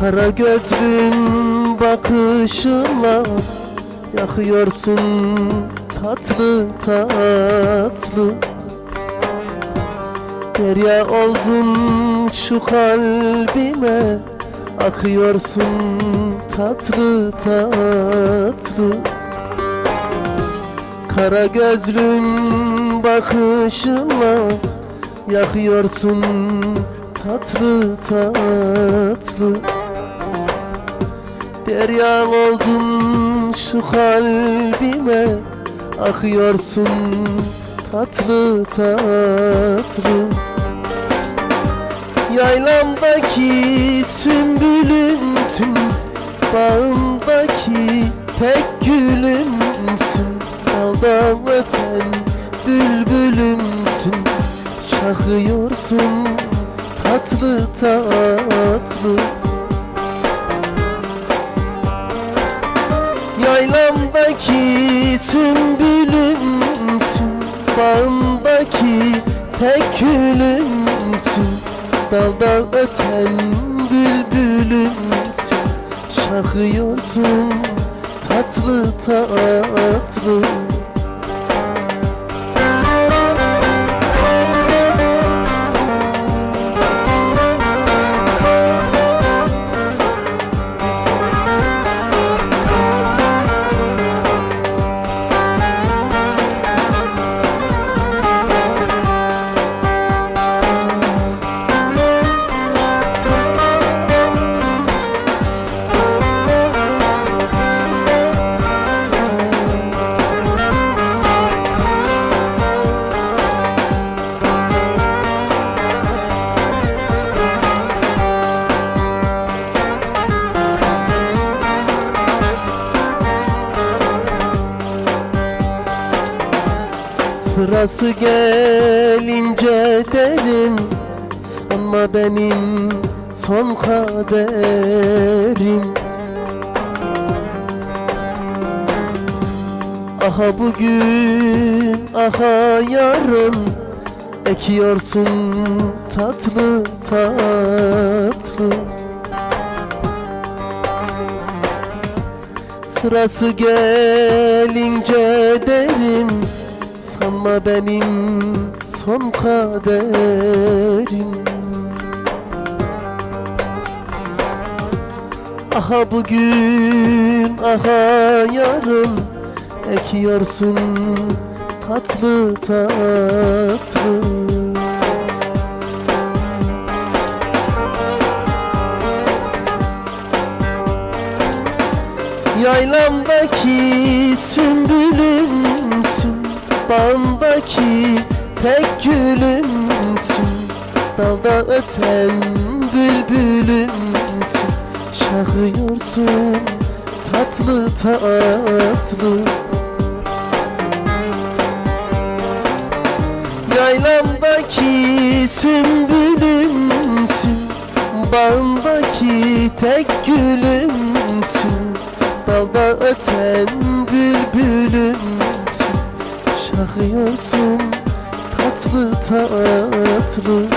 Kara gözlüm bakışınla Yakıyorsun tatlı tatlı. Derya oldun şu kalbime Akıyorsun tatlı tatlı. Kara gözlüm bakışınla Yakıyorsun tatlı tatlı Derya oldun şu kalbime Akıyorsun tatlı tatlı. Yaylamdaki sümbülümsün Bağımdaki tek gülümsün. Dalda öten bülbülümsün Şakıyorsun tatlı tatlı Bağımdaki tek gülümsün Dalda öten bülbülümsün Şakıyorsun tatlı tatlı Sırası gelince derim Sanma benim son kaderim. Aha bugün aha yarın Ekiyorsun tatlı tatlı. Sırası gelince derim Sanma benim son kaderim. Aha bugün aha yarın Ekiyorsun tatlı tatlı. Yaylamdaki sümbülümsün Bağımdaki tek gülümsün Dalda öten bülbülümsün. Şakıyorsun tatlı tatlı. Yaylamdaki sümbülümsün Bağımdaki tek gülümsün. Dalda öten bülbülümsün Şakıyorsun tatlı tatlı